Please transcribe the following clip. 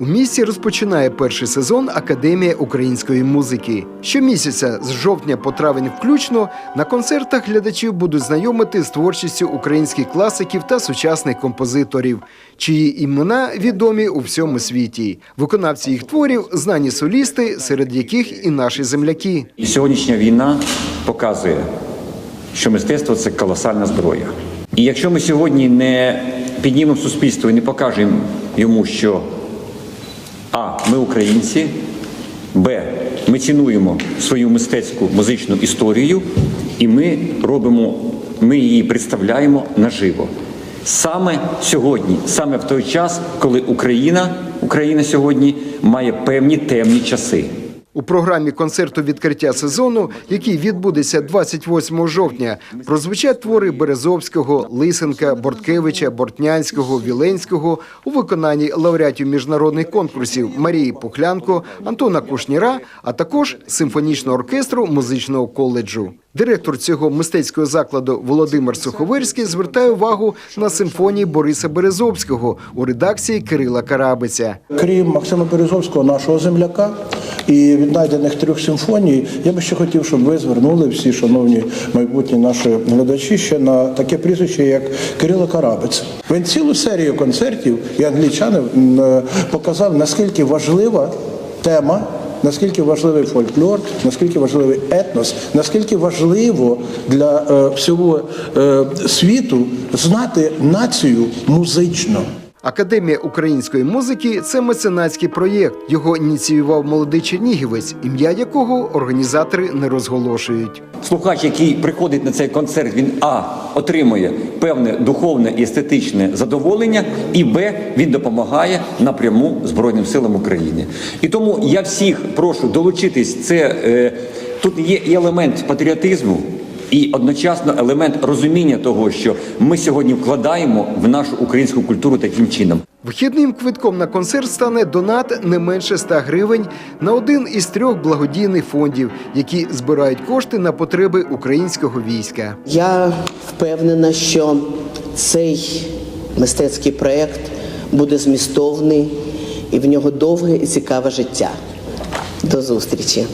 У місті розпочинає перший сезон Академія української музики. Щомісяця з жовтня по травень включно на концертах глядачів будуть знайомити з творчістю українських класиків та сучасних композиторів, чиї імена відомі у всьому світі. Виконавці їх творів знані солісти, серед яких і наші земляки. Сьогоднішня війна показує, що мистецтво це колосальна зброя. І якщо ми сьогодні не піднімемо суспільство і не покажемо йому, що А. Ми українці, Б. Ми цінуємо свою мистецьку музичну історію, і ми робимо, ми її представляємо наживо. Саме сьогодні, саме в той час, коли Україна, Україна сьогодні має певні темні часи. У програмі концерту відкриття сезону, який відбудеться 28 жовтня, прозвучать твори Березовського, Лисенка, Борткевича, Бортнянського, Віленського у виконанні лауреатів міжнародних конкурсів Марії Пухлянко, Антона Кушніра, а також симфонічного оркестру музичного коледжу. Директор цього мистецького закладу Володимир Суховирський звертає увагу на симфонії Бориса Березовського у редакції Кирила Карабиця. Крім Максима Березовського, нашого земляка і віднайдених трьох симфоній, я би ще хотів, щоб ви звернули всі, шановні майбутні наші глядачі, ще на таке прізвище, як Кирило Карабець. Він цілу серію концертів і англічани е, показав, наскільки важлива тема. Наскільки важливий фольклор, наскільки важливий етнос, наскільки важливо для е, всього е, світу знати націю музично. Академія української музики це меценатський проєкт. Його ініціював молодий чернігівець, ім'я якого організатори не розголошують. Слухач, який приходить на цей концерт, він а отримує певне духовне і естетичне задоволення, і б він допомагає напряму Збройним силам України. І тому я всіх прошу долучитись. Це е, тут є елемент патріотизму. І одночасно елемент розуміння того, що ми сьогодні вкладаємо в нашу українську культуру таким чином. Вхідним квитком на концерт стане донат не менше 100 гривень на один із трьох благодійних фондів, які збирають кошти на потреби українського війська. Я впевнена, що цей мистецький проєкт буде змістовний і в нього довге і цікаве життя. До зустрічі!